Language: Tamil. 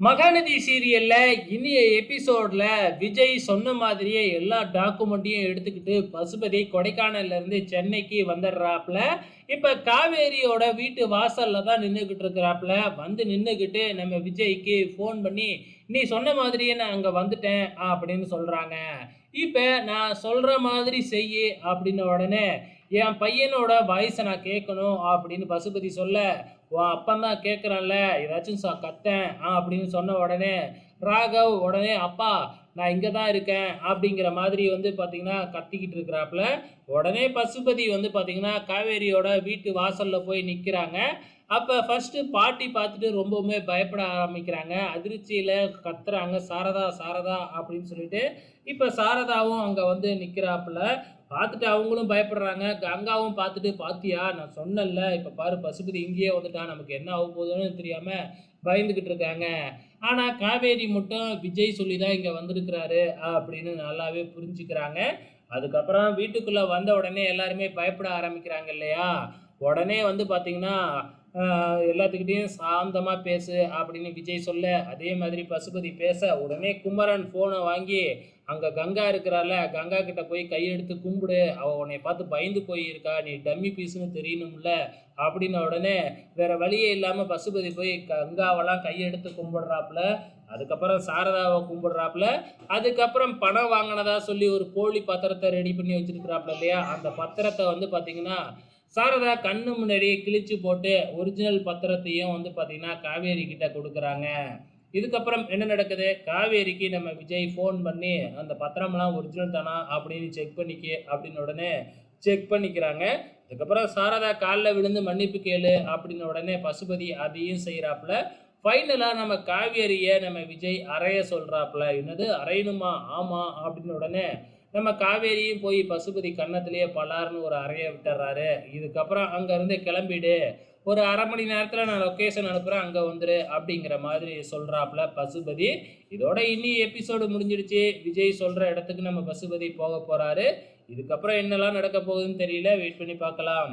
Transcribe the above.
மகாநதி சீரியல்ல இனிய எபிசோட்ல விஜய் சொன்ன மாதிரியே எல்லா டாக்குமெண்ட்டையும் எடுத்துக்கிட்டு பசுபதி கொடைக்கானல்ல இருந்து சென்னைக்கு வந்துடுறாப்புல. இப்ப காவேரியோட வீட்டு வாசல்ல தான் நின்றுகிட்டு இருக்கிறாப்புல. வந்து நின்றுக்கிட்டு நம்ம விஜய்க்கு ஃபோன் பண்ணி நீ சொன்ன மாதிரியே நான் அங்க வந்துட்டேன் அப்படின்னு சொல்றாங்க. இப்ப நான் சொல்ற மாதிரி செய்யு அப்படின்ன உடனே என் பையனோட வாய்ஸை நான் கேட்கணும் அப்படின்னு பசுபதி சொல்ல உன் அப்பன் தான் கேட்குறான்ல ஏதாச்சும் ச கத்தேன். ஆ அப்படின்னு சொன்ன உடனே ராகவ் உடனே அப்பா நான் இங்கே தான் இருக்கேன். அப்படிங்கிற மாதிரி வந்து பார்த்தீங்கன்னா கத்திக்கிட்டு இருக்கிறாப்புல. உடனே பசுபதி வந்து பார்த்தீங்கன்னா காவேரியோட வீட்டு வாசலில் போய் நிற்கிறாங்க அப்போ ஃபஸ்ட்டு பாட்டி பார்த்துட்டு ரொம்பவுமே பயப்பட ஆரம்பிக்கிறாங்க. அதிர்ச்சியில் கத்துறாங்க சாரதா சாரதா அப்படின்னு சொல்லிட்டு. இப்போ சாரதாவும் அங்கே வந்து நிற்கிறாப்புல பார்த்துட்டு அவங்களும் பயப்படுறாங்க. கங்காவும் பார்த்துட்டு பாத்தியா நான் சொன்னேன்ல இப்போ பாரு பசுபதி இங்கேயே வந்துட்டான் நமக்கு என்ன ஆக போகுதுன்னு தெரியாமல் பயந்துக்கிட்டு இருக்காங்க. ஆனால் காவேரி மட்டும் விஜய் சொல்லி தான் இங்கே வந்திருக்கிறாரு அப்படின்னு நல்லாவே புரிஞ்சுக்கிறாங்க. அதுக்கப்புறம் வீட்டுக்குள்ளே வந்த உடனே எல்லாருமே பயப்பட ஆரம்பிக்கிறாங்க இல்லையா? உடனே வந்து பார்த்தீங்கன்னா எல்லாத்துக்கிட்டேயும் சாந்தமாக பேசு அப்படின்னு விஜய் சொல்ல அதே மாதிரி பசுபதி பேச உடனே குமரன் ஃபோனை வாங்கி அங்கே கங்கா இருக்கிறால கங்கா கிட்ட போய் கையெடுத்து கும்பிடு அவள் உன்னை பார்த்து பயந்து போயிருக்கா நீ டம்மி பீஸ்னு தெரியணும்ல அப்படின்ன உடனே வேற வழியே இல்லாமல் பசுபதி போய் கங்காவெல்லாம் கையெடுத்து கும்பிடுறாப்புல அதுக்கப்புறம் சாரதாவை கும்பிடுறாப்புல அதுக்கப்புறம் பணம் வாங்கினதா சொல்லி ஒரு போலி பத்திரத்தை ரெடி பண்ணி வச்சிருக்கிறாப்புல இல்லையா அந்த பத்திரத்தை வந்து பார்த்தீங்கன்னா சாரதா கண்ணு முன்னாடியே கிழிச்சு போட்டு ஒரிஜினல் பத்திரத்தையும் வந்து பார்த்தீங்கன்னா காவேரி கிட்ட கொடுக்குறாங்க. இதுக்கப்புறம் என்ன நடக்குது? காவேரிக்கு நம்ம விஜய் ஃபோன் பண்ணி அந்த பத்திரம்லாம் ஒரிஜினல் தானா அப்படின்னு செக் பண்ணிக்க அப்படின்னு உடனே செக் பண்ணிக்கிறாங்க. அதுக்கப்புறம் சாரதா காலில் விழுந்து மன்னிப்பு கேளு அப்படின்னு உடனே பசுபதி அதையும் செய்கிறாப்புல ஃபைனலாக நம்ம காவேரியை நம்ம விஜய் அறைய சொல்கிறாப்புல என்னது? அறையணுமா? ஆமாம் அப்படின்னு உடனே நம்ம காவேரியும் போய் பசுபதி கன்னத்திலேயே பலார்னு ஒரு அறைய விட்டுறாரு. இதுக்கப்புறம் அங்கேருந்து கிளம்பிடு. ஒரு அரை மணி நேரத்தில் நான் லொக்கேஷன் அனுப்புகிறேன் அங்கே வந்துரு அப்படிங்கிற மாதிரி சொல்கிறாப்புல பசுபதி. இதோட இன்னி எபிசோடு முடிஞ்சிடுச்சு. விஜய் சொல்கிற இடத்துக்கு நம்ம பசுபதி போக போகிறாரு இதுக்கப்புறம் என்னெல்லாம் நடக்க போகுதுன்னு தெரியல. வெயிட் பண்ணி பார்க்கலாம்.